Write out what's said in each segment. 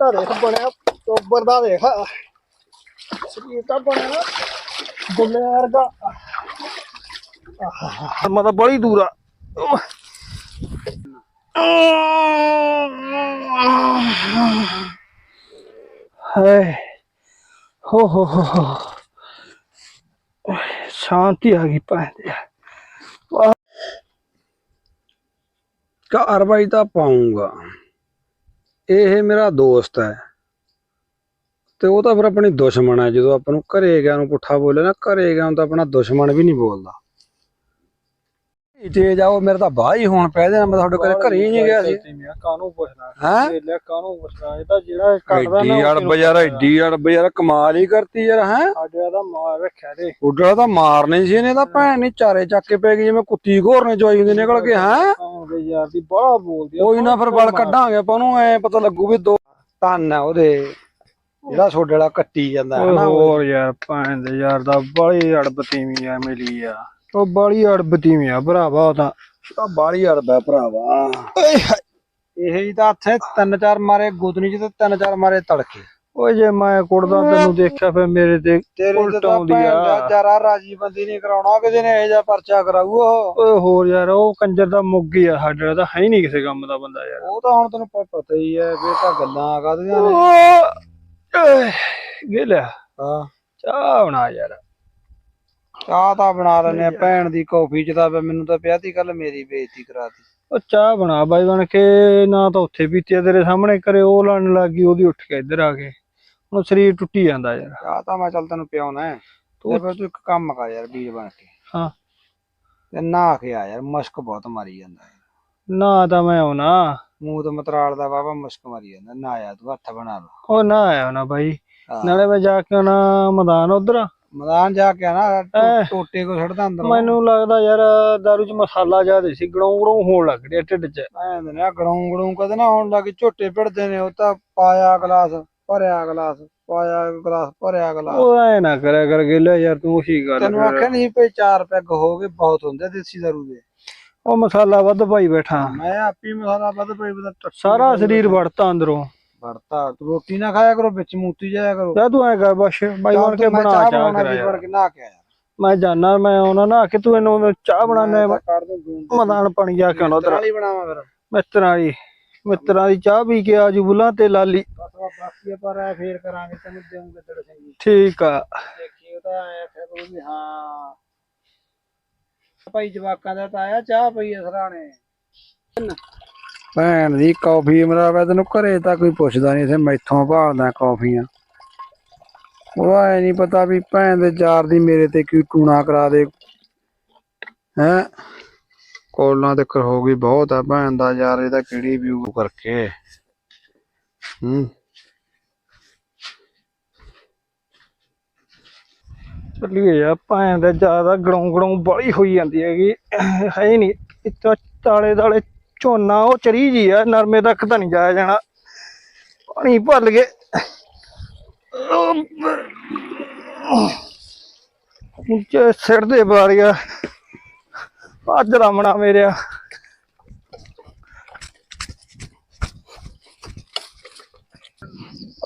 ਤਾਂ ਦੇਖ ਬਣਿਆ ਟੋਬਰ ਦਾ ਦੇਖ ਸਰੀਰ ਤਾਂ ਬਣਿਆ ਗੁੱਲੇ ਵਰਗਾ ਮੈਂ ਤਾਂ ਬੜੀ ਦੂਰ ਆ ਹਾਏ ਹੋ ਹੋ ਹੋ ਹੋ ਸ਼ਾਂਤੀ ਆ ਗਈ ਪੈਂਦੇ ਕਾਰਵਾਈ ਤਾਂ ਪਾਉਂਗਾ ਇਹ ਮੇਰਾ ਦੋਸਤ ਹੈ। ਤੇ ਉਹ ਤਾਂ ਫਿਰ ਆਪਣੀ ਦੁਸ਼ਮਣ ਹੈ। ਜਦੋਂ ਆਪਾਂ ਨੂੰ ਘਰੇ ਗਿਆ ਨੂੰ ਪੁੱਠਾ ਬੋਲੇ ਨਾ, ਘਰੇ ਗਿਆ ਨੂੰ ਤਾਂ ਆਪਣਾ ਦੁਸ਼ਮਣ ਵੀ ਨਹੀਂ ਬੋਲਦਾ। ਤੇ ਜਾਓ ਮੇਰੇ ਤਾਂ ਬਾਹ ਹੀ ਹੋਣ ਪੈ ਦੇਣਾ ਮੈਂ ਤੁਹਾਡੇ ਘਰੇ ਘਰੇ ਹੀ ਨਹੀਂ ਗਿਆ ਸੀ। ਕਾਨੂੰ ਪੁੱਛਣਾ? ਹੈਂ? ਇਹ ਲੈ ਕਾਨੂੰ ਪੁੱਛਣਾ? ਇਹ ਤਾਂ ਜਿਹੜਾ ਕੱਟਦਾ ਨਾ ਐਡੀ ਅੜਬ ਯਾਰ ਐਡੀ ਅੜਬ ਯਾਰ ਕਮਾਲ ਹੀ ਕਰਤੀ ਯਾਰ ਹੈ? ਸਾਡੇ ਦਾ ਮਾਰ ਰੱਖਿਆ ਤੇ। ਉੱਡੜਾ ਤਾਂ ਮਾਰਨੇ ਸੀ ਇਹਨੇ ਤਾਂ ਭੈਣ ਨੇ ਚਾਰੇ ਚੱਕ ਕੇ ਪੈ ਗਈ ਜਿਵੇਂ ਕੁੱਤੀ ਘੋਰਨੇ ਚੋਈ ਹੁੰਦੀ ਨਿਕਲ ਕੇ ਹੈ? ਆਉਂਦੇ ਯਾਰ ਦੀ ਬੜਾ ਬੋਲਦੀ ਆ ਕੋਈ ਨਾ ਫਿਰ ਬਲ ਕੱਢਾਂਗੇ ਆਪਾਂ ਉਹਨੂੰ ਐ ਪਤਾ ਲੱਗੂ ਵੀ ਦੋ ਧੰਨ ਹੈ ਉਹਦੇ। ਜਿਹੜਾ ਛੋਡੇ ਵਾਲਾ ਕੱਟੀ ਜਾਂਦਾ ਹੈ ਨਾ ਹੋਰ ਯਾਰ ਭੈਣ ਦੇ ਯਾਰ ਦਾ ਬੜੀ ਅੜਬਤੀਵੀਂ ਆ ਮਿਲੀ ਆ। ਉਹ ਬੜੀ ਅੜਬਤੀਵੀਂ ਆ ਭਰਾਵਾ ਉਹ ਤਾਂ। ਤਾਂ ਬਾਲੀ ਅੜਦਾ ਭਰਾਵਾ। ਇਹ ਹੀ ਤਾਂ ਹੱਥੇ ਤਿੰਨ ਚਾਰ ਮਾਰੇ ਗੁੱਦਨੀ ਚ ਤੇ ਤਿੰਨ ਚਾਰ ਮਾਰੇ ਤੜਕੇ। ਓਏ ਜੇ ਮੈਂ ਕੁੜਦਾ ਤੈਨੂੰ ਦੇਖਿਆ ਫਿਰ ਮੇਰੇ ਤੇ ਤੇਰੇ ਤੇ ਉਲਟ ਤਾਂ ਆਉਂਦੀ ਭੈਣ ਆ ਚਾਰਾ ਰਾਜੀ ਬੰਦੀ ਨਹੀਂ ਕਰਾਉਣਾ ਕਿਸੇ ਨੇ ਇਹ ਜਿਹਾ ਪਰਚਾ ਕਰਾਊ ਉਹ। ਓਏ ਹੋਰ ਯਾਰ ਉਹ ਕੰਜਰ ਦਾ ਮੁੱਗ ਹੀ ਆ ਸਾਡੇ ਤਾਂ ਹੈ ਹੀ ਨਹੀਂ ਕਿਸੇ ਕੰਮ ਦਾ ਬੰਦਾ ਯਾਰ। ਉਹ ਤਾਂ ਹੁਣ ਤੈਨੂੰ ਪਤਾ ਹੀ ਹੈ ਵੀ ਤਾਂ ਗੱਲਾਂ ਕਾਹਦੀਆਂ ਨੇ। ਓਏ ਗਿਲਿਆ ਹਾਂ। ਚਾਹ ਬਣਾ ਯਾਰ। ਚਾਹ ਤਾਂ ਬਣਾ ਲੈਨੇ ਆ। ਭੈਣ ਦੀ ਕਾਫੀ ਚ ਤਾਂ ਫਿਰ ਮੈਨੂੰ ਤਾਂ ਪਿਆ ਤੀ ਕੱਲ ਮੇਰੀ ਬੇਇੱਜ਼ਤੀ ਕਰਾਤੀ ਉਹ ਚਾਹ ਬਣਾ ਬਾਈ ਬਣ ਕੇ ਨਾ ਤਾਂ ਉੱਥੇ ਪੀਤੀ ਆ ਤੇਰੇ ਸਾਹਮਣੇ ਕਰੇ ਉਹ ਲੜਨ ਲੱਗ ਗਈ ਉਹਦੀ ਉੱਠ ਕੇ ਇੱਧਰ ਆ ਕੇ। ਹੁਣ ਸਰੀਰ ਟੁੱਟੀ ਜਾਂਦਾ ਯਾਰ। ਚਾਹ ਤਾਂ ਮੈਂ ਚੱਲ ਤੈਨੂੰ ਪਿਆਉਣਾ ਹੈ। ਤੇ ਫਿਰ ਤੂੰ ਇੱਕ ਕੰਮ ਕਰ ਯਾਰ ਵੀਰ ਬਣ ਕੇ। ਹਾਂ। ਤੇ ਨਹਾ ਕੇ ਆ ਯਾਰ ਮੁਸ਼ਕ ਬਹੁਤ ਮਾਰੀ ਜਾਂਦਾ ਹੈ। ਨਾ ਤਾਂ ਮੈਂ ਆਉਣਾ। ਮੂੰਹ ਤੇ ਮਤਰਾਲ ਦਾ ਬਾਬਾ ਮੁਸ਼ਕ ਮਾਰੀ ਜਾਂਦਾ ਨਾ ਆਇਆ ਤੂੰ ਹੱਥ ਬਣਾ ਲਾ। ਉਹ ਨਾ ਆਇਆ ਨਾ ਬਾਈ। ਨਾਲੇ ਮੈਂ ਜਾ ਕੇ ਆਉਣਾ ਮੈਦਾਨ ਉਧਰ। ਮੈਦਾਨ ਜਾ ਕੇ ਨਾ ਐ। ਟੋ- ਟੋਟੇ ਕੋ ਛੱਡਦਾ ਅੰਦਰ। ਮੈਨੂੰ ਲੱਗਦਾ ਯਾਰ ਦਾਰੂ ਚ ਮਸਾਲਾ ਜ਼ਿਆਦਾ ਸੀ ਗੜੋਂ ਗੜੋਂ ਹੋਣ ਲੱਗ ਰਿਹਾ ਢਿੱਡ ਚ। ਐਂ ਨੇ ਨਾ ਗੜੋਂ ਗੜੋਂ ਕਦੇ ਨਾ ਆਉਣ ਲੱਗੇ ਝੋਟੇ ਪਿੜਦੇ ਨੇ ਉਹ ਤਾਂ ਪਾਇਆ ਗਲਾਸ ਭਰਿਆ ਗਲਾਸ ਪਾਇਆ ਗਲਾਸ ਭਰਿਆ ਗਲਾਸ। ਉਹ ਐ ਨਾ ਕਰਿਆ ਕਰ ਗਿਲਿਆ ਯਾਰ ਤੂੰ ਉਹੀ ਗੱਲ ਤੈਨੂੰ ਕਰ। ਆਖਿਆ ਨਹੀਂ ਭਈ ਚਾਰ ਪੈਗ ਹੋ ਗਏ ਬਹੁਤ ਹੁੰਦੇ ਦੇਸੀ ਦਾਰੂ ਦੇ। ਉਹ ਮਸਾਲਾ ਵੱਧ ਪਾਈ ਬੈਠਾ। ਮੈਂ ਆਪੀ ਮਸਾਲਾ ਵੱਧ ਪਈ ਬਦਾ ਸਾਰਾ ਸਰੀਰ ਵੜਤਾ ਅੰਦਰੋਂ। ਵੜਤਾ ਰੋਟੀ ਨਾ ਖਾਇਆ ਕਰੋ ਵਿੱਚ ਮੂਤੀ ਜਾਇਆ ਕਰੋ। ਜਾ ਤੂੰ ਐ ਕਰ ਬਸ ਬਾਈ ਬਣ ਕੇ ਬਣਾ ਚਾਹ ਚਾਹ ਬਣਾਉਣਾ ਕਰਾ ਵੀ ਯਾਰ ਬਣ ਕੇ ਨਾ ਕੇ ਆਇਆ। ਮੈਂ ਜਾਣਾ ਮੈਂ ਆਉਣਾ ਨਾ ਕਿ ਤੂੰ ਇਹਨੂੰ ਚਾਹ ਬਣਾਣਾ ਮੈਦਾਨ ਪਾਣੀ ਜਾ ਕੇ ਆਉਣਾ ਉਧਰ ਵਾਲੀ ਬਣਾਵਾਂ ਫਿਰ। ਮਿੱਤਰਾਂ ਦੀ ਮਿੱਤਰਾਂ ਦੀ ਚਾਹ ਪੀ ਕੇ ਆਜੂ ਬੁੱਲਾਂ ਤੇ ਲਾਲੀ। ਬਾਕੀ ਪਰ ਐ ਫੇਰ ਕਰਾਂਗੇ ਤੈਨੂੰ ਦੇਵਾਂਗੇ ਤੇਰੇ ਸੰਗੀ ਠੀਕ ਆ। ਦੇਖੀ ਉਹ ਤਾਂ ਆਇਆ ਫਿਰ ਉਹ ਵੀ ਹਾਂ। ਭਾਈ ਜਵਾਕਾਂ ਦਾ ਤਾਂ ਆਇਆ ਚਾਹ ਪਈ ਅਸਰਾਣੇ ਭੈਣ ਦੀ ਕਾਫੀ ਮਰਾ ਤੈਨੂੰ ਘਰੇ ਤਾਂ ਕੋਈ ਪੁੱਛਦਾ ਨਹੀਂ, ਇਥੇ ਮੈਥੋਂ ਭਾਲਦਾ ਕਾਫੀਆਂ। ਉਹ ਐ ਨਹੀਂ ਪਤਾ ਵੀ ਭੈਣ ਦੇ ਯਾਰ ਦੀ ਮੇਰੇ ਤੇ ਕੀ ਟੂਣਾ ਕਰਾ ਦੇ। ਹੈ? ਕੋਲਾਂ ਤੇ ਕਰ ਹੋ ਗਈ ਬਹੁਤ ਆ, ਭੈਣ ਦਾ ਯਾਰ ਇਹਦਾ ਕਿਹੜੀ ਵਿਊ ਕਰਕੇ। ਹੂੰ। ਚੱਲੀਏ ਯਾਰ ਭੈਣ ਦਾ ਜ਼ਿਆਦਾ ਗੜੋਂ ਗੜੋਂ ਬੜੀ ਹੋਈ ਜਾਂਦੀ ਹੈਗੀ। ਹੈ ਨਹੀਂ ਇੱਥੇ ਤਾਲੇ ਤਾਲੇ ਝੋਨਾ ਉਹ ਚਰੀ ਜੀ ਆ, ਨਰਮੇ ਤੱਕ ਤਾਂ ਨਹੀਂ ਜਾਇਆ ਜਾਣਾ। ਪਾਣੀ ਭੱਲ ਗਏ ਉੱਚੇ ਸਿਰ ਦੇ ਬਾਰੀਆ ਭੱਜ ਰਾਮਣਾ ਮੇਰਿਆ।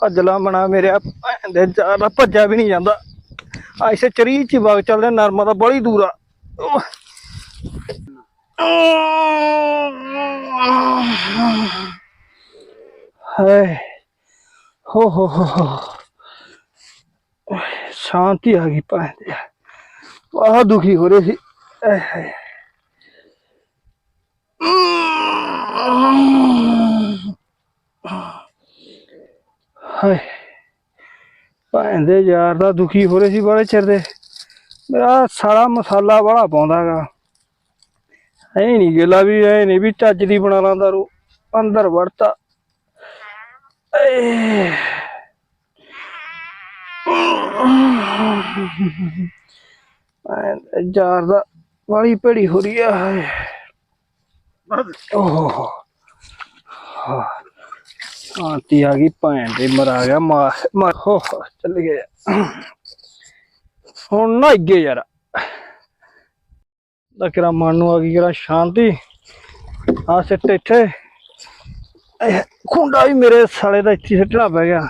ਭੱਜ ਲਾਮਣਾ ਮੇਰਿਆ ਦੇ ਜ਼ਿਆਦਾ ਭੱਜਿਆ ਵੀ ਨਹੀਂ ਜਾਂਦਾ। ਆ ਚਰੀ ਚ ਬਾਗ ਚੱਲਦੇ ਨਰਮਾ ਤਾਂ ਬੜੀ ਦੂਰ ਆ। ਹਾਏ, ਹੋ ਹੋ ਹੋ ਸ਼ਾਂਤੀ ਆ ਗਈ ਭਾਂਦੇ ਵਾਹ ਦੁਖੀ ਹੋ ਰਹੇ ਸੀ। ਆਏ ਹਾਏ। ਹਾਏ ਭਾਂਦੇ ਯਾਰ ਦਾ ਦੁਖੀ ਹੋ ਰਹੇ ਸੀ ਬੜੇ ਚਿਰ ਦੇ। ਮੇਰਾ ਸਾਰਾ ਮਸਾਲਾ ਬੜਾ ਪਾਉਂਦਾਗਾ ਐ ਨਹੀਂ ਗੇਲਾ ਵੀ ਐ ਨਹੀਂ ਵੀ ਚੱਜ ਦੀ ਬਣਾ ਲਾਂਦਾ ਰੂ ਅੰਦਰ ਵੜਤਾ। ਏ ਐ ਜਾਰ ਦਾ ਵਾਲੀ ਭੜੀ ਹੋ ਰਹੀ ਆ ਹਾਏ। ਓਹ। ਆਂਤੀ ਆ ਗਈ ਭੈਣ ਦੇ ਮਰਾ ਗਿਆ ਮਾਰ ਹੋ ਚੱਲ ਗਿਆ। ਹੁਣ ਨਾ ਅੱਗੇ ਯਾਰ। ਦਾ ਕਿਰਾ ਮਨ ਨੂੰ ਆ ਗਈ ਕਿਰਾ ਸ਼ਾਂਤੀ। ਆ ਸਿੱਟ ਇੱਥੇ। ਇਹ ਖੁੰਡਾ ਵੀ ਮੇਰੇ ਸਾਲੇ ਦਾ ਇੱਥੇ ਸਿੱਟਣਾ ਪੈ ਗਿਆ।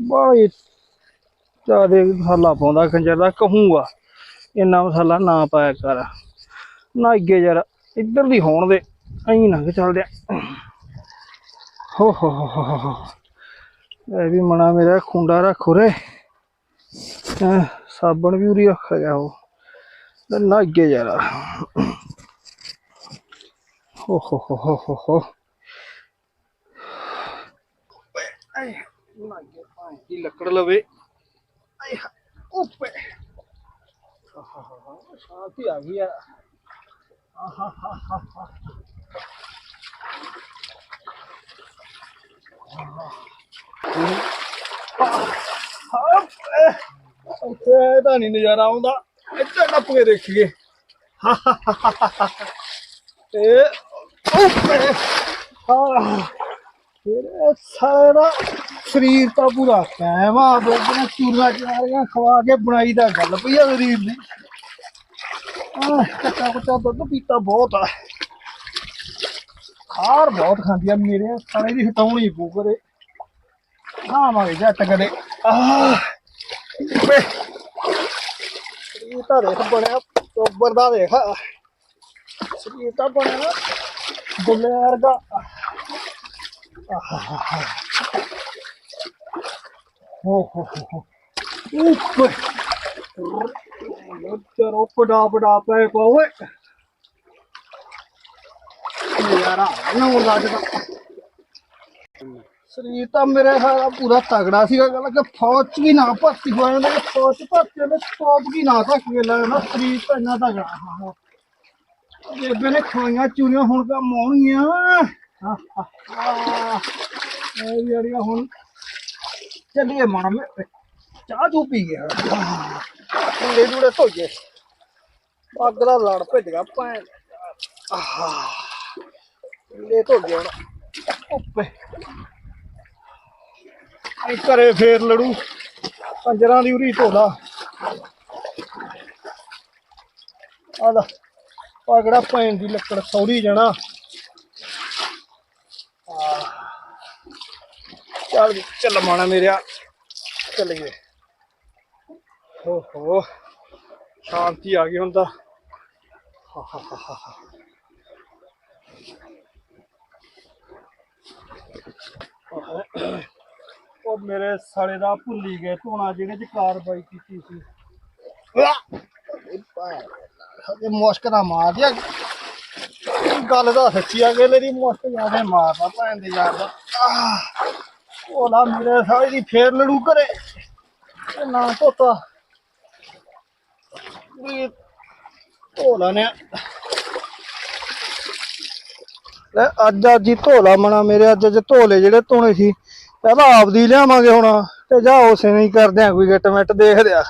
ਬੜੀ ਜਿਆਦੇ ਮਸਾਲਾ ਪਾਉਂਦਾ ਕੰਜਰ ਦਾ ਕਹੂੰਗਾ। ਇੰਨਾ ਮਸਾਲਾ ਨਾ ਪਾਇਆ ਕਰ। ਨਾ ਅੱਗੇ ਯਾਰ, ਇੱਧਰ ਦੀ ਹੋਣ ਦੇ। ਐਂ ਨਾ ਕਿ ਚੱਲਦੇ ਹੋ ਹੋ ਹੋ ਹੋ ਇਹ ਵੀ ਮਣਾ ਮੇਰਾ, ਖੁੰਡਾ ਰੱਖ ਉਰੇ। ਸਾਬਣ ਵੀ ਉਰੀ ਰੱਖ ਗਿਆ ਉਹ। ਤੇ ਨਾ ਯਾਰ। ਹੋ ਹੋ ਹੋ ਹੋ ਹੋ ਹੋ। ਆਏ ਨਾ ਅੱਗੇ ਭਾਂ ਦੀ ਲੱਕੜ ਲਵੇ। ਆਏ ਹਾ, ਉੱਪੇ ਆਹਾਹਾ, ਸ਼ਾਂਤੀ ਆ ਗਈ ਯਾਰ ਉੱਥੇ ਤਾਂ ਨਹੀਂ ਨਜ਼ਾਰਾ ਆਉਂਦਾ। ਇੱਥੇ ਟੱਪ ਕੇ ਦੇਖੀਏ ਤੇ ਉੱਪਰ ਹਾਂ। ਤੇਰੇ ਸਾਰੇ ਸਰੀਰ ਤਾਂ ਪੂਰਾ ਕਾਇਮ ਆ ਬੇਬੇ ਚਾਰੀਆਂ ਖਵਾ ਕੇ ਬਣਾਈ ਦਾ ਗੱਲ ਪਈ ਆ ਸਰੀਰ ਦੀ। ਆਹ, ਕੱਚਾ ਕੁੱਚਾ ਦੁੱਧ ਪੀਤਾ ਬਹੁਤ ਆ। ਖਾਰ ਬਹੁਤ ਖਾਂਦੀ ਆ ਮੇਰੇ, ਸਾਲੇ ਦੀ ਹਟਾਉਣੀ ਪੂ ਕਰੇ ਹਾਂ ਮਾਰੇ ਜੱਟ ਕਦੇ। ਆਹ ਵੇ ਤਾਂ ਦੇਖ ਬਣਿਆ, ਟੋਬਰ ਦਾ ਦੇਖ। ਸਰੀਰ ਤਾਂ ਬਣਿਆ ਦੁੱਲੇ ਵਰਗਾ। ਹੋ ਹੋ ਹੋ ਹੋ। ਉੱਪਰ। ਚਰੋ ਪੜਾ ਪੈ ਕੋਵੇ ਯਾਰਾ ਨਾ ਲੱਗਦਾ ਸਰੀਰ ਤਾਂ ਮੇਰੇ ਸਾਰਾ ਪੂਰਾ ਤਗੜਾ ਸੀਗਾ ਗੱਲ ਕਿ ਫੌਜ 'ਚ ਵੀ ਨਾ ਭਰਤੀ ਹੋ ਜਾਂਦਾ ਕਿ ਫੌਜ 'ਚ ਭਰਤੀ ਹੋਵੇ ਫੌਜ ਵੀ ਨਾ ਧੱਕ ਕੇ ਲੈਣਾ ਸਰੀਰ ਤਾਂ ਇੰਨਾ ਤਗੜਾ। ਹਾਂ ਬੇਬੇ ਨੇ ਖਵਾਈਆਂ ਚੂਰੀਆਂ ਹੁਣ ਤਾਂ ਹਾਂ ਹਾਂ ਹਾਂ ਇਹ ਜਿਹੜੀਆਂ ਹੁਣ ਚੱਲੀਏ ਮਾਣਾ ਮੈਂ ਚਾਹ ਚੂ ਪੀ ਗਿਆ। ਲੈ ਦੂੜੇ ਧੋਈਏ ਅੱਗ ਦਾ ਲੜ ਭਿੱਜ ਗਿਆ ਭੈਣ। ਆਹ ਲੈ ਧੋ ਗਿਆ ਹੁਣ। ਉੱਪੇ ਘਰੇ ਫੇਰ ਲੜੂ। ਪੰਜਰਾਂ ਦੀ ਉਰੀ ਧੋਲਾ ਆਦਾ ਆ ਕਿਹੜਾ ਭੈਣ ਦੀ ਲੱਕੜ, ਸੌਰੀ ਜਾਣਾ। ਚੱਲ ਚੱਲ ਮਾਣਾ ਮੇਰਿਆ। ਚੱਲੀਏ। ਹੋ ਹੋ ਸ਼ਾਂਤੀ ਆ ਗਈ ਹੁਣ ਤਾਂ। ਹਾ ਹਾ ਹਾ ਹਾ ਹਾ। ਉਹ ਮੇਰੇ ਸਾਲੇ ਦਾ ਭੁੱਲੀ ਗਏ ਧੋਣਾ ਜਿਹੜੇ ਚ ਕਾਰਵਾਈ ਕੀਤੀ ਸੀ। ਇਹ ਮੁਸ਼ਕ ਮਾਰ ਦਿਆ ਗੱਲ ਤਾਂ ਸੱਚੀ ਆ ਗਈ ਮੇਰੀ ਮੁਸ਼ਕ ਜ਼ਿਆਦਾ ਮਾਰਦਾ ਭੈਣ ਦੇ ਯਾਰ ਦਾ। ਆਹ, ਮੇਰੇ ਸਾਲੇ ਦੀ ਫੇਰ ਲੜੂ ਕਰੇ। ਇਹ ਨਾ ਧੋਤਾ ਵੀ ਧੋ ਲੈ ਅੱਜ ਅੱਜ ਹੀ ਧੋ ਮਣਾ ਮੇਰੇ ਅੱਜ ਅੱਜ ਧੋ ਜਿਹੜੇ ਧੋਣੇ ਸੀ। ਪਹਿਲਾਂ ਆਪਦੀ ਲਿਆਵਾਂਗੇ ਹੁਣ, ਤੇ ਜਾ ਉਸੇ ਨਹੀਂ ਕਰਦੇ ਆ, ਕੋਈ ਗਿੱਟ ਦੇਖਦੇ ਆ।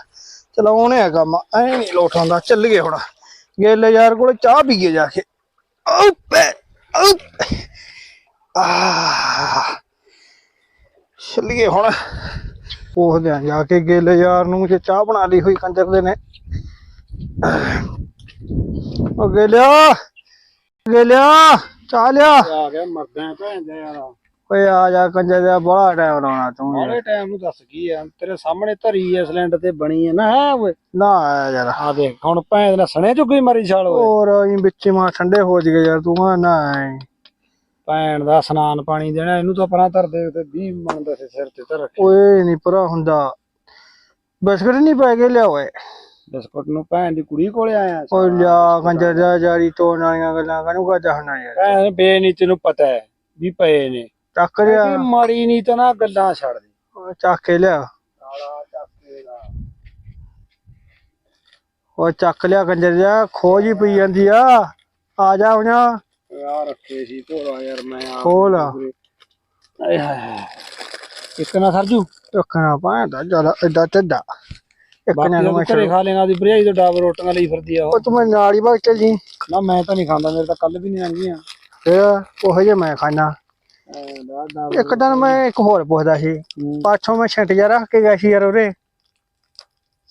ਚਲਾਉਣੇ ਆ ਕੰਮ, ਐ ਨਹੀਂ ਲੋਟ ਚੱਲ ਗਏ ਹੁਣ। ਗੇਲੇ ਯਾਰ ਕੋਲ ਚਾਹ ਪੀਏ ਜਾ ਕੇ। ਓਪੇ ਓਪੇ। ਆ ਚੱਲੀਏ ਹੁਣ। ਪੁੱਛਦੇ ਆ ਜਾ ਕੇ ਗੇਲੇ ਯਾਰ ਨੂੰ, ਜੇ ਚਾਹ ਬਣਾ ਲਈ ਹੋਈ ਕੰਜਰ ਦੇ ਨੇ। ਉਹ ਗੇਲਿਆ ਗੇਲਿਆ, ਚਾਹ ਲਿਆ। ਆ ਗਿਆ, ਮਰਦਾ, ਭੈਣ ਦੇ ਯਾਰ। ਓਏ ਆ ਜਾ ਕੰਜਰ ਦਾ ਬੜਾ ਟਾਈਮ ਲਾਉਣਾ ਤੂੰ ਯਾਰ। ਟਾਈਮ ਨੂੰ ਦੱਸ ਕੀ ਆ ਤੇਰੇ ਸਾਹਮਣੇ ਧਰੀ ਐ ਸਿਲੰਡਰ ਤੇ ਬਣੀ ਐ ਨਾ ਹੈ ਓਏ। ਨਾ ਆਇਆ ਯਾਰ। ਆ ਦੇਖ ਹੁਣ ਭੈਣ ਦੇ ਸਣੇ ਚੁੱਕੀ ਮਾਰੀ ਛਾਲ ਓਏ। ਹੋਰ ਇਹ ਵਿੱਚ ਮਾ ਠੰਡੇ ਹੋ ਜਗੇ ਯਾਰ ਤੂੰ ਆ ਨਾ ਆਏਂ। ਭੈਣ ਦਾ ਸਨਾਨ ਪਾਣੀ ਦੇਣਾ ਇਹਨੂੰ ਤਾਂ ਪਰਾਂ ਧਰ ਦੇ ਤੇ 20 ਮੰਗਦਾ ਸੀ ਸਿਰ ਤੇ ਧਰ ਓਏ ਨਹੀਂ ਪਰਾ ਹੁੰਦਾ। ਬਿਸਕਟ ਨਹੀਂ ਪੈ ਗਏ ਲਿਆ ਓਏ। ਬਿਸਕੁਟ ਨੂੰ ਭੈਣ ਦੀ ਕੁੜੀ ਕੋਲੇ ਆਇਆ ਸੀ। ਓਏ ਲਿਆ ਕੰਜਰ ਦਾ ਜਾਰੀ ਤੋੜਨ ਵਾਲੀਆਂ ਗੱਲਾਂ ਕਾਹਨੂੰ ਕਾ ਚਾਹਣਾ ਯਾਰ। ਭੈਣ ਬੇਨੀਤ ਨੂੰ ਪਤਾ ਹੈ ਵੀ ਪਏ ਨੇ। ਚੱਕ ਲਿਆ। ਕਿ ਮਾੜੀ ਨਹੀਂ ਤਾਂ ਨਾ ਗੱਲਾਂ ਛੱਡ ਦੇ। ਓਏ ਚੱਕ ਕੇ ਲਿਆ। ਸਾਲਾ ਚੱਕੇਗਾ ਓਏ ਚੱਕ ਲਿਆ ਕੰਜਰ ਜਾ ਖੋਜ ਹੀ ਪਈ ਜਾਂਦੀ ਆ। ਆ ਜਾ ਹੁਣ। ਯਾਰ ਰੱਖੇ ਸੀ ਭੋਲਾ ਯਾਰ ਮੈਂ ਆ ਖੋਲ। ਆਏ ਹਾਏ। ਇੱਕ ਨਾ ਸਰਜੂ। ਰੱਖਣਾ ਪਾਉਂਦਾ ਜ਼ਿਆਦਾ ਐਡਾ ਟੱਡਾ ਇੱਕ ਨੇ ਉਹ ਮੈਂ ਘਰੇ ਖਾ ਲੈਣਾ ਦੀ ਭਰਜਾਈ ਤੋਂ ਡਾਬ ਰੋਟੀਆਂ ਲਈ ਫਿਰਦੀ ਆ ਉਹ। ਉਹ ਤੂੰ ਮੈਂ ਨਾਲ ਹੀ ਭਗ ਚੱਲ। ਜੀ ਨਾ ਮੈਂ ਤਾਂ ਨਹੀਂ ਖਾਂਦਾ ਮੇਰੇ ਤਾਂ ਕੱਲ ਵੀ ਨਹੀਂ ਆਂਗੀਆਂ ਫਿਰ ਉਹ ਜੇ ਮੈਂ ਖਾਣਾ ਇੱਕ ਦਿਨ ਮੈਂ ਇੱਕ ਹੋਰ ਪੁੱਛਦਾ ਸੀ। ਪਾਛੋਂ ਮੈਂ ਛੱਟ ਜਾ ਰੱਖ ਕੇ ਗਿਆ ਸੀ ਯਾਰ ਉਰੇ।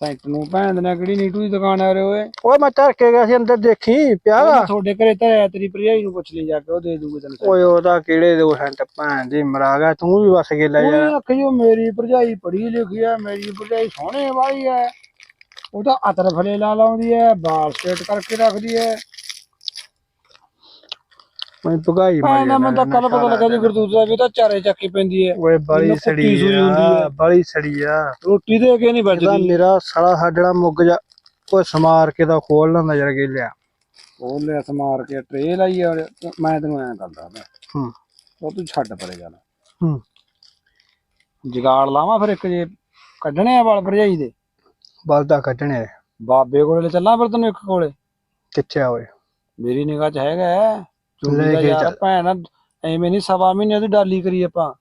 ਸੈਂਟ ਨੂੰ ਭੈਣ ਨੇ ਕਿਹੜੀ ਨੀਟੂ ਦੀ ਦੁਕਾਨ ਆ ਰੇ ਓਏ? ਓਏ ਮੈਂ ਧਰ ਕੇ ਗਿਆ ਸੀ ਅੰਦਰ ਦੇਖੀ ਪਿਆ ਵਾ। ਤੁਹਾਡੇ ਘਰੇ ਧਰਿਆ ਤੇਰੀ ਭਰਜਾਈ ਨੂੰ ਪੁੱਛ ਲਈ ਜਾ ਕੇ ਉਹ ਦੇ ਦੂਗੇ ਤੈਨੂੰ ਓਏ ਉਹਦਾ ਕਿਹੜੇ ਦੋ ਸੈਂਟ ਭੈਣ ਦੀ ਮਰਾ ਗਿਆ ਤੂੰ ਵੀ ਵਸ ਕੇ ਲੈ ਜਾ। ਉਹ ਆਖਿਓ ਮੇਰੀ ਭਰਜਾਈ ਪੜ੍ਹੀ ਲਿਖੀ ਆ ਮੇਰੀ ਭਰਜਾਈ ਸੋਹਣੇ ਵਾਲੀ ਐ ਉਹ ਤਾਂ ਅਤਰ ਫਲੇ ਲਾ ਲਾਉਂਦੀ ਐ ਬਾਲ ਸਟੇਟ ਕਰਕੇ ਰੱਖਦੀ ਐ ਮੈਂ ਭਗਾਈ ਮਾਰੀ ਦਾ ਮੈਨੂੰ ਤਾਂ ਕੱਲ ਪਤਾ ਲੱਗਾ ਜੀ ਗੁਰਦੂਤ ਦਾ ਵੀ ਉਹ ਤਾਂ ਚਾਰੇ ਚੱਕੀ ਪੈਂਦੀ ਐ ਓਏ ਬੜੀ ਸੜੀ ਆ। ਬੜੀ ਸੜੀ ਆ। ਰੋਟੀ ਦੇ ਕੇ ਨਹੀਂ ਵੱਜਦੀ। ਮੇਰਾ ਸਾਲਾ ਸਾਡੜਾ ਮੁੱਗ ਜਾ ਉਹ ਸਮਾਰ ਕੇ ਤਾਂ ਖੋਲ ਲੈਂਦਾ ਜਰ ਕੇ ਲਿਆ ਉਹ ਲੈ ਸਮਾਰ ਕੇ ਟਰੇ ਲਾਈ ਉਹਦੇ। ਮੈਂ ਤੈਨੂੰ ਐਂ ਕਰਦਾ ਹੂੰ। ਉਹ ਤੂੰ ਛੱਡ ਪਰੇ ਚੱਲ ਹੂੰ। ਜਗਾੜ ਲਾਵਾਂ ਫਿਰ ਇੱਕ ਜੇ ਕੱਢਣੇ ਆ ਵਾਲ ਭਰਜਾਈ ਦੇ? ਬਲਦਾ ਕੱਢਣੇ ਬਾਬੇ ਕੋਲੇ ਚੱਲਾਂ ਫਿਰ ਤੈਨੂੰ ਇੱਕ ਕੋਲੇ? ਕਿੱਥੇ ਆ ਓਏ? ਮੇਰੀ ਨਿਗਾਹ 'ਚ ਹੈਗਾ। ਹੈ। ਲੈ ਕੇ ਚੱਲ। ਭੈਣ ਐਵੇਂ ਨਹੀਂ ਸਵਾ ਮਹੀਨੇ ਦੀ ਡਾਲੀ ਕਰੀ ਆਪਾਂ।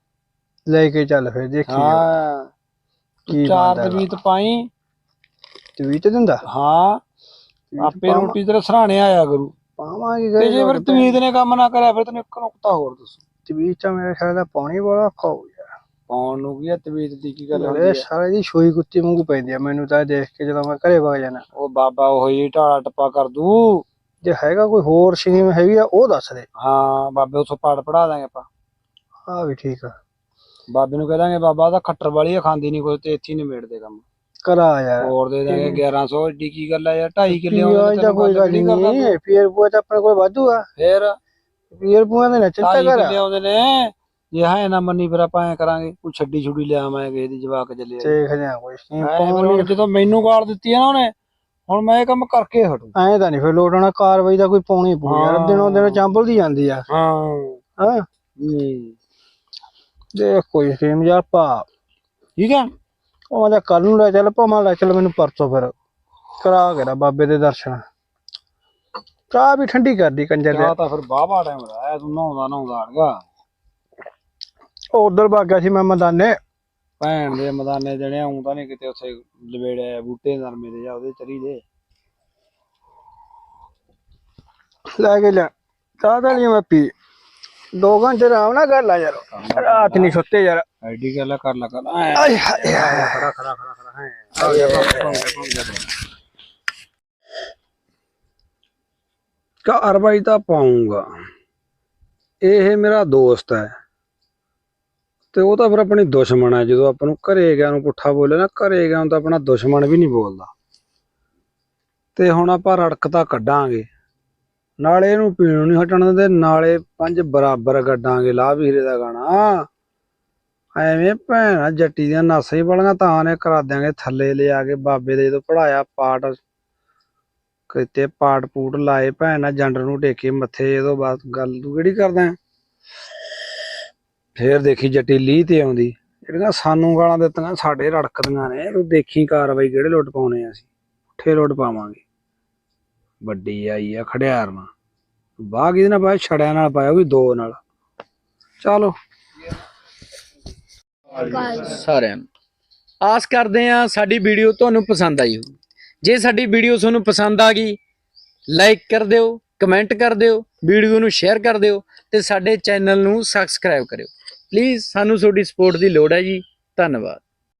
ਲੈ ਕੇ ਚੱਲ ਫਿਰ ਦੇਖੀ ਹਾਂ। ਕੀ ਚਾਰ ਤਵੀਤ ਪਾਈ। ਤਵੀਤ ਦਿੰਦਾ? ਹਾਂ। ਆਪੇ ਰੋਟੀ ਤੇਰੇ ਸਰਾਣੇ ਆਇਆ ਕਰੂ। ਪਾਵਾਂਗੇ ਤੇ ਜੇ ਫਿਰ ਤਵੀਤ ਨੇ ਕੰਮ ਨਾ ਕਰਿਆ ਫਿਰ ਤੈਨੂੰ ਇੱਕ ਨੁਕਤਾ ਹੋਰ ਦੱਸੂ। ਤਵੀਤ ਤਾਂ ਮੇਰੇ ਖਿਆਲ ਦਾ ਪਾਣੀ ਬੜਾ ਔਖਾ ਹੋ ਗਿਆ। ਪਾਉਣ ਨੂੰ ਕੀ ਆ ਤਵੀਤ ਦੀ ਕੀ ਗੱਲ ਹੁੰਦੀ ਸਾਰੇ ਦੀ ਸ਼ੋਈ ਕੁੱਤੀ ਵਾਂਗੂ ਪੈਂਦੀ ਆ ਮੈਨੂੰ ਤਾਂ ਦੇਖ ਕੇ ਜਦੋਂ ਮੈਂ ਘਰੇ ਵਗ ਜਾਣਾ। ਉਹ ਬਾਬਾ ਉਹੀ ਢਾਲਾ ਟੱਪਾ ਕਰ ਦੂ। ਜੇ ਹੈਗਾ ਕੋਈ ਹੋਰ ਸਕੀਮ ਹੈਗੀ ਆ ਉਹ ਦੱਸ ਦੇ। ਹਾਂ ਬਾਬੇ ਉਥੋਂ ਪਾੜ ਪੜਾ ਦਾਂਗੇ ਆਪਾਂ। ਆ ਵੀ ਠੀਕ ਆ। ਬਾਬੇ ਨੂੰ ਕਹਿ ਦਾਂਗੇ ਬਾਬਾ ਦਾ ਖੱਟਰ ਵਾਲੀ ਆ ਖਾਂਦੀ ਨਹੀਂ ਕੋਈ ਤੇ ਇੱਥੇ ਹੀ ਨਿਬੇੜ ਦੇ ਕੰਮ। ਕਰਾ ਯਾਰ। ਹੋਰ ਦੇ ਦਾਂਗੇ 1100 ਏਡੀ ਕੀ ਗੱਲ ਆ ਯਾਰ 2.5 ਕਿੱਲੇ ਤਾਂ ਕੋਈ ਗੱਲ ਨਹੀਂ ਪੀਰ ਪੂਆ ਤਾਂ ਆਪਣੇ ਕੋਲ ਵਾਧੂ ਆ। ਫੇਰ? ਪੀਰ ਪੂਆ ਦੇ ਨਾ ਚਿੰਤਾ 2.5 ਕਰ ਕਿੱਲੇ ਆਉਂਦੇ ਨੇ। ਜੇ ਹੈ ਨਾ ਮੰਨੀ ਫਿਰ ਆਪਾਂ ਐ ਕਰਾਂਗੇ ਕੋਈ ਛੱਡੀ ਛੁੱਡੀ ਲਿਆਵਾਂਗੇ ਇਹਦੀ ਜਵਾਕ ਚੱਲੇ ਦੇਖਦੇ ਆ ਕੋਈ ਸਕੀਮ ਫਿਰ ਹੁਣ ਜਦੋਂ ਮੈਨੂੰ ਗਾਲ ਦਿੱਤੀ ਹੈ ਨਾ ਉਹਨੇ ਹੁਣ ਮੈਂ ਇਹ ਕੰਮ ਕਰਕੇ ਹਟੂ। ਐਂ ਤਾਂ ਨਹੀਂ ਫਿਰ ਲੋਟ ਆਉਣਾ ਕਾਰਵਾਈ ਦਾ ਕੋਈ ਪਾਉਣੀ ਪਊ ਯਾਰ। ਦਿਨੋਂ ਦਿਨ ਚੰਬਲਦੀ ਜਾਂਦੀ ਆ। ਹਾਂ। ਹਾਂ। ਦੇਖ ਕੋਈ ਸਕੀਮ ਯਾਰ ਪਾ ਠੀਕ ਹੈ ਉਹ ਮੈਂ ਕੱਲ ਨੂੰ ਲੈ ਚੱਲ ਭਾਵੇਂ ਲੈ ਚੱਲ ਮੈਨੂੰ ਪਰਸੋਂ ਫਿਰ। ਕਰਾ ਕੇ ਨਾ ਬਾਬੇ ਦੇ ਦਰਸ਼ਨ। ਚਾਹ ਵੀ ਠੰਡੀ ਕਰਦੀ ਕੰਜਰ ਦੇ। ਚਾਹ ਤਾਂ ਫਿਰ ਬਾਬਾ ਟਾਈਮ ਦਾ ਐ ਤੂੰ ਨਹਾਉਂਦਾ ਨਹਾਉਂਦਾ ਅੜਗਾ ਉਧਰ ਭੱਗ ਗਿਆ ਸੀ ਮੈਂ ਮਦਾਨੇ। ਭੈਣ ਦੇ ਮਦਾਨੇ ਜਣੇ ਆਉਂ ਤਾਂ ਨਹੀਂ ਕਿਤੇ ਉੱਥੇ ਲਵੇੜਿਆ ਬੂਟੇ ਨਰਮੇ ਦੇ ਜਾਂ ਉਹਦੇ ਚਰੀ ਦੇ ਲੈ ਕੇ ਲੈ ਚਾਹ ਤਾਂ ਨਹੀਂ ਮੈਂ ਪੀ। ਦੋ ਘੰਟੇ ਆਰਾਮ ਨਾਲ ਕਰ ਲਾ ਯਾਰ ਰਾਤ ਨਹੀਂ ਸੁੱਤੇ ਯਾਰ। ਐਡੀ ਗੱਲ ਆ, ਕਰ ਲਾ ਕਰ ਐ ਆਏ। ਹਾਏ ਹਾਏ। ਖੜਾ ਖੜਾ ਖੜਾ ਖੜਾ ਹੈ ਕਾਰਵਾਈ ਤਾਂ ਪਾਉਂਗਾ। ਇਹ ਮੇਰਾ ਦੋਸਤ ਹੈ। ਤੇ ਉਹ ਤਾਂ ਫਿਰ ਆਪਣੀ ਦੁਸ਼ਮਣ ਹੈ, ਜਦੋਂ ਆਪਾਂ ਨੂੰ ਘਰੇ ਗਿਆ ਨੂੰ ਪੁੱਠਾ ਬੋਲੇ ਨਾ, ਘਰੇ ਗਿਆ ਨੂੰ ਤਾਂ ਆਪਣਾ ਦੁਸ਼ਮਣ ਵੀ ਨਹੀਂ ਬੋਲਦਾ। ਤੇ ਹੁਣ ਆਪਾਂ ਰੜਕ ਤਾਂ ਕੱਢਾਂਗੇ। ਨਾਲੇ ਇਹਨੂੰ ਪੀਣ ਨਹੀਂ ਹਟਣ ਦਿੰਦੇ, ਨਾਲੇ ਪੰਜ ਬਰਾਬਰ ਕੱਢਾਂਗੇ ਲਾਹ ਵੀਰੇ ਦਾ ਗਾਣਾ। ਐਵੇਂ ਭੈਣਾ ਜੱਟੀ ਦੀਆਂ ਨਾਸਾਂ ਹੀ ਬੜੀਆਂ ਤਾਂ ਨੇ ਕਰਾ ਦਿਆਂਗੇ ਥੱਲੇ ਲਿਆ ਕੇ ਬਾਬੇ ਦੇ ਜਦੋਂ ਪੜਾਇਆ ਪਾਠ, ਕਿਤੇ ਪਾਠ ਪੂਟ ਲਾਏ, ਭੈਣਾ ਜੰਡਰ ਨੂੰ ਟੇਕੇ ਮੱਥੇ ਜਦੋਂ ਬਾਤ ਗੱਲ ਤੂੰ ਕਿਹੜੀ ਕਰਦਾ ਫੇਰ ਦੇਖੀ ਜੱਟੀ ਲੀਹ ਤੇ ਆਉਂਦੀ। ਜਿਹੜੀਆਂ ਸਾਨੂੰ ਗਾਲਾਂ ਦਿੱਤੀਆਂ, ਸਾਡੇ ਰੜਕਦੀਆਂ ਨੇ, ਤੂੰ ਦੇਖੀ ਕਾਰਵਾਈ ਕਿਹੜੇ ਲੁੱਟ ਪਾਉਣੇ ਆ ਅਸੀਂ। ਉੱਠੇ ਲੁੱਟ ਪਾਵਾਂਗੇ। ਵੱਡੀ ਆਈ ਆ ਖੜਿਆਰ ਨਾਲ। ਬਾਗ ਕਿਹਦੇ ਨਾਲ ਪਾਇਆ ਛੜਿਆਂ ਨਾਲ ਪਾਇਆ ਵੀ ਦੋ ਨਾਲ। ਚਲੋ। ਸਾਰਿਆਂ ਨੂੰ। ਆਸ ਕਰਦੇ ਆ ਸਾਡੀ ਵੀਡੀਓ ਤੁਹਾਨੂੰ ਪਸੰਦ ਆਈ ਹੋਵੇ ਜੇ ਸਾਡੀ ਵੀਡੀਓ ਤੁਹਾਨੂੰ ਪਸੰਦ ਆ ਗਈ, ਲਾਈਕ ਕਰ ਦਿਓ, ਕਮੈਂਟ ਕਰ ਦਿਓ, ਵੀਡੀਓ ਨੂੰ ਸ਼ੇਅਰ ਕਰ ਦਿਓ ਤੇ ਸਾਡੇ ਚੈਨਲ ਨੂੰ ਸਬਸਕ੍ਰਾਈਬ ਕਰਿਓ। ਪਲੀਜ਼ ਸਾਨੂੰ ਤੁਹਾਡੀ ਸਪੋਰਟ ਦੀ ਲੋੜ ਹੈ ਜੀ। ਧੰਨਵਾਦ।